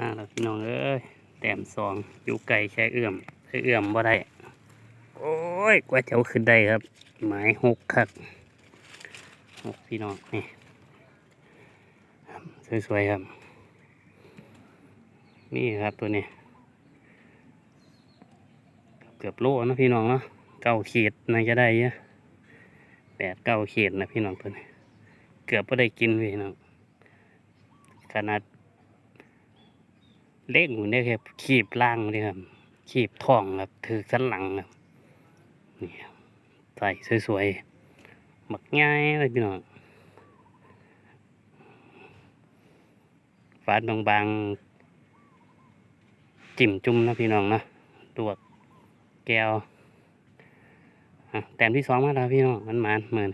มาแล้วพี่น้องเอ้ยแต้มสองอยู่ไกลใช้เอื้อมใช้เอื้อมบ่ได้ โอ้ยกว่าจะเอาขึ้นได้ครับ หมายหกครับหกพี่น้องนี่สวยๆครับ นี่ครับตัวนี้ เกือบโลนะพี่น้องเนาะเก้าขีดน่าจะได้เยอะแปดเก้าขีดนะพี่น้องตัวนี้ เกือบไม่ได้กินพี่น้องขนาด เล็กอยู่เนี่ยครับขีบล่างเลยครับขีบท้องครับถือสันหลังครับนี่ใส่สวยๆหมักง่ายเลยพี่น้องฝาดบางๆจิ้มจุ่มนะพี่น้องนะลวกแก้วแต้มที่สองมาแล้วพี่น้องมันมานเหมือน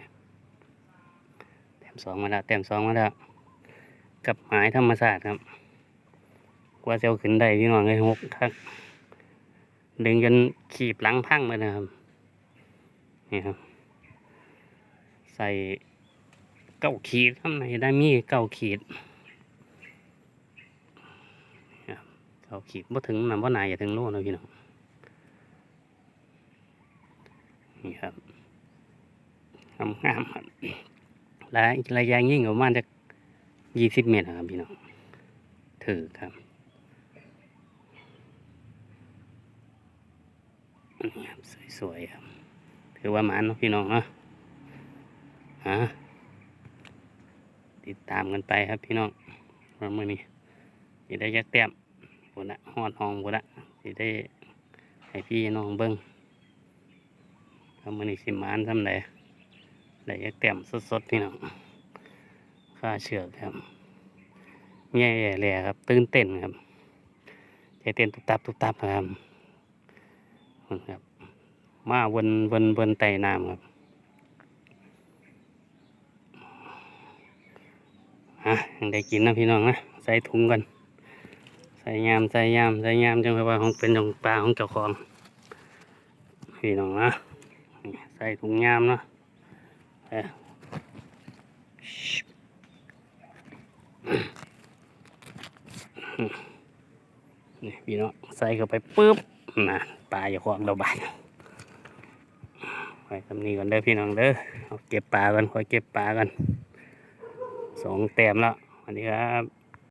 แต้มสองมาแล้วแต้มสองมาแล้วกับหมายธรรมศาสตร์ครับ ว่าจะเอาขึ้นได้พี่น้องเลยหกครับดึงจนขีบหลังพังเลยนะครับ นี่ครับ ใส่เก้าขีดข้างในได้มีเก้าขีดครับเก้าขีดบ่ถึงนำว่นายอย่าถึงโลนะพี่น้อง นี่ครับงามงามครับและระยะยิ่งประมาณจะยี่สิบเมตรครับพี่น้อง ถือครับ สวยๆครับ ถือว่ามันะพี่น้องเนาะฮะติดตามกันไปครับพี่น้องวันมื่อนี้สิได้ยักแต้มบุญละหอดหองบุญละสิได้ให้พี่น้องเบิ้งวันมื่อนี้สิมานทำไรได้ยักแต้มสดๆพี่น้องค่าเชือกครับแย่ๆเลยครับ ตื่นเต้นครับใจเต้นตุบตับตุบตับครับ ครับ มาวนวนวนไต่น้ำครับฮะยังได้กินนะพี่น้องนะใส่ถุงกันใส่ยามใส่ยามใส่ยามจังว่าของเป็นของปลาของเจ้าของพี่น้องนะใส่ถุงยามเนาะเนี่พี่น้องใส่เข้าไปปุ๊บ นะปลาอย่าควางเราบาดไปทำนี้ก่อนเด้อพี่น้องเด้อเอาเก็บปลากันคอยเก็บปลากันสองแต้มแล้วสวันนี้ครับ